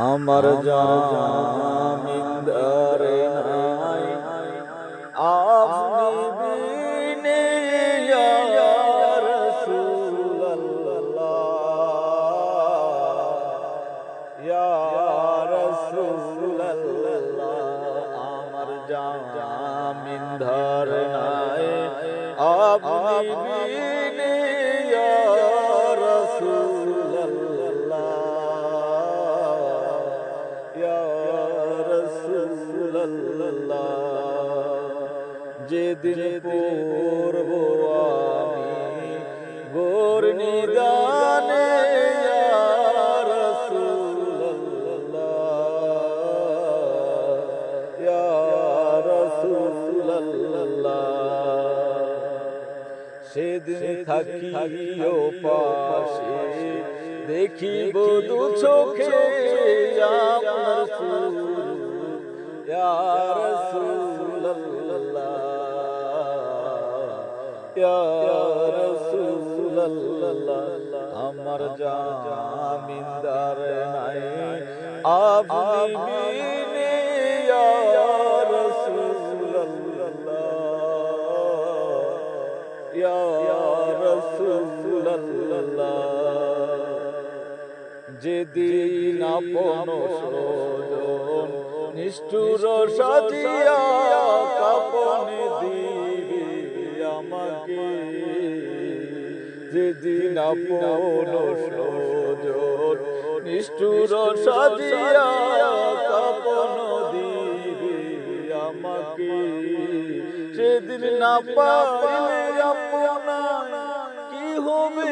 আমার জামিনদার নাই আপনি বিনে ইয়া রাসূলুল্লাহ ইয়া রাসূলুল্লাহ আমার জামিনদার নাই আপনি ইয়া রাসূলুল্লাহ যেদিন পূর্ব আমি গোর নিদানে ইয়া রাসূলুল্লাহ ইয়া রাসূলুল্লাহ সেদিন থাকিও পাশে দেখিব দু চোখে আপনার সুর ইয়া রাসূলুল্লাহ ইয়া রাসূলুল্লাহ আমার জামিনদার নাই আপনি বিনে ইয়া রাসূলুল্লাহ ইয়া যেদিন আপন সজন নিষ্ঠুর সাজিয়া কাপনে দিবে আমাকে। যেদিন আপন সজন নিষ্ঠুর সাজিয়া কাপন দিবে আমাকে। সেদিন না পাইলে আপনা কি হবে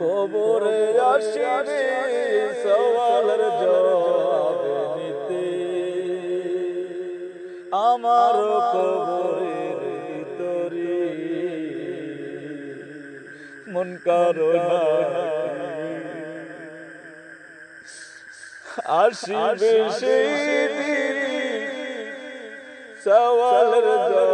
কবরে আসিবে সওয়ালের জবাব নিতে। আমার কবরের ভিতরে মন কারও আসিবে সেই দিন সওয়ালের জবাব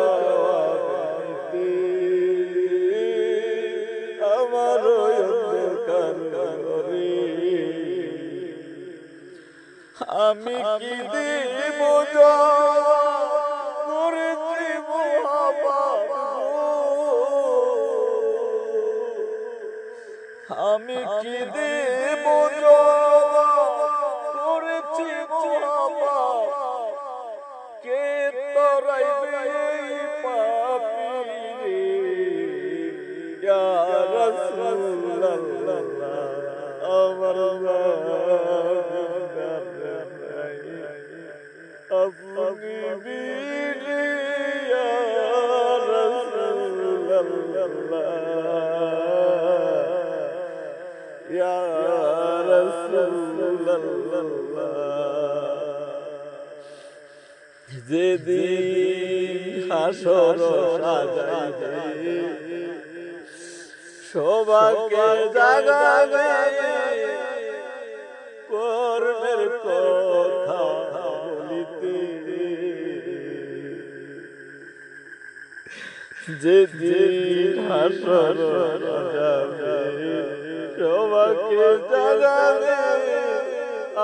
আমি কি দেব করেছি আমি কি দেব করেছি কে তরাইবে এই রাসূলুল্লাহ ইয়া রাসূলুল্লাহ। যেদিন হাসর সাজাইবে সবাকে জাগাবে যেদিন হাসর যাবে সবাকে জানাবে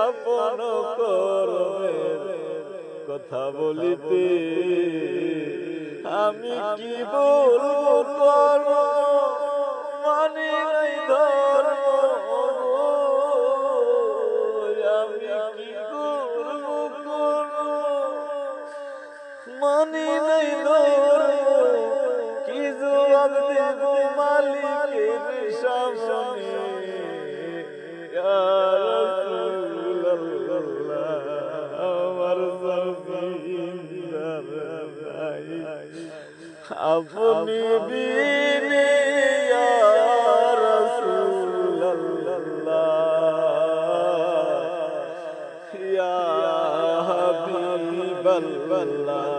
আপন কর্মের কথা বলিতে আমি কি বলব? اپنی بیوی یا رسول اللہ یا حبیب اللہ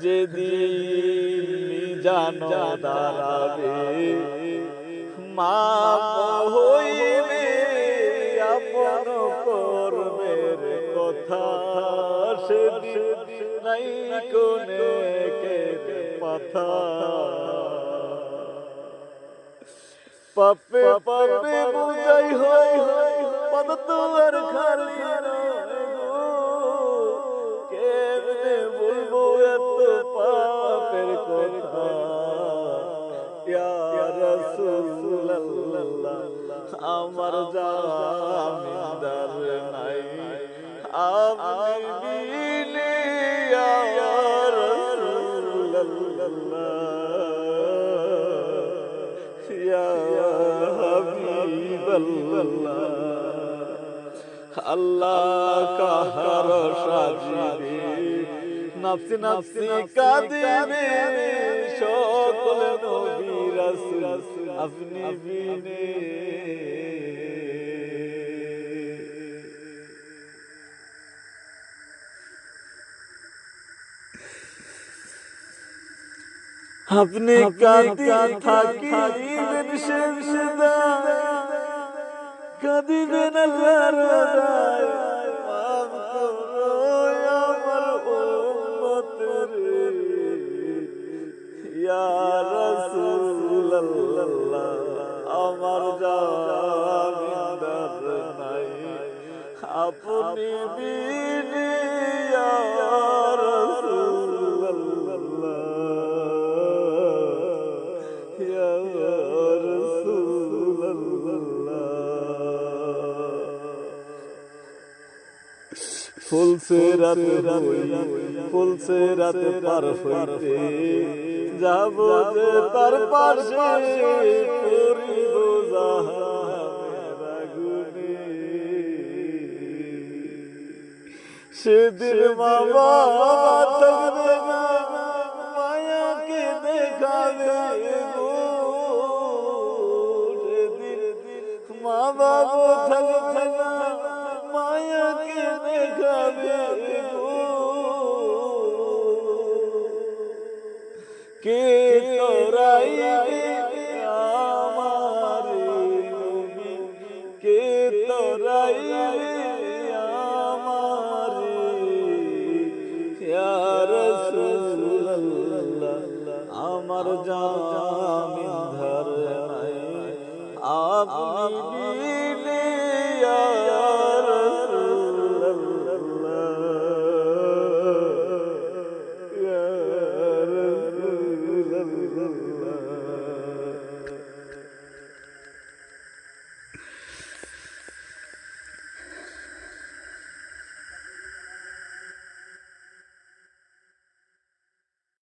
جدی জানো দাঁড়াবে মা হইবে আপন করবে কথা। সেদিন নাই কোনে কে মাথা পাপে পাপে বুঝাই হই পদ তোমার খালি আমার জামিনদার নাই। আপনি হাবিবাল্লাহ। আল্লাহ কাহার সাজিবে। নফসি নফসি কাদিবে সকল নবী রাসূল। اپنے بینے اپنے کاتی تھا کی دن شمشدہ کدی دن اللہ আপনি বিনে রাসূলুল্লাহ রাসূলুল্লাহ ফুল সে রাত হই ফুল সে রাত পার হইতে, যাব যে তার পাশে করিব জাহানের شدر بابا تک مایا کے دیکھا گو دل ماں باپ تھل مایا کے دیکھا گو کہ رائی আমার